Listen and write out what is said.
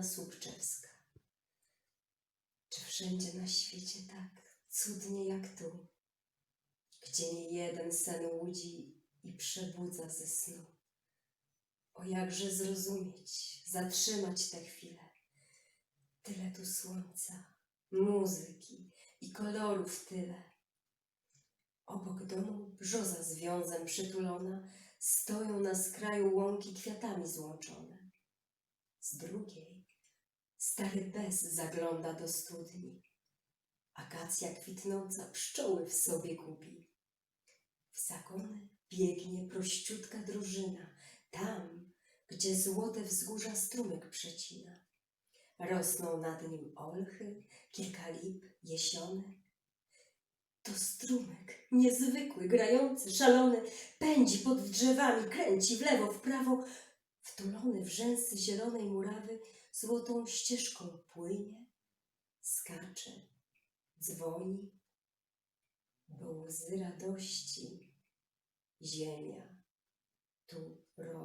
Anna Słupczewska. Czy wszędzie na świecie tak cudnie jak tu, gdzie nie jeden sen łudzi i przebudza ze snu? O jakże zrozumieć, zatrzymać tę chwilę. Tyle tu słońca, muzyki i kolorów tyle. Obok domu brzoza z wiązem przytulona stoją na skraju łąki kwiatami złączone. Z drugiej stary bez zagląda do studni. Akacja kwitnąca pszczoły w sobie kupi. W zagony biegnie prościutka drużyna, tam, gdzie złote wzgórza strumyk przecina. Rosną nad nim olchy, kilka lip, jesiony. To strumyk, niezwykły, grający, szalony, pędzi pod drzewami, kręci w lewo, w prawo, wtulony w rzęsy zielonej murawy, złotą ścieżką płynie, skacze, dzwoni, bo łzy radości ziemia tu roni.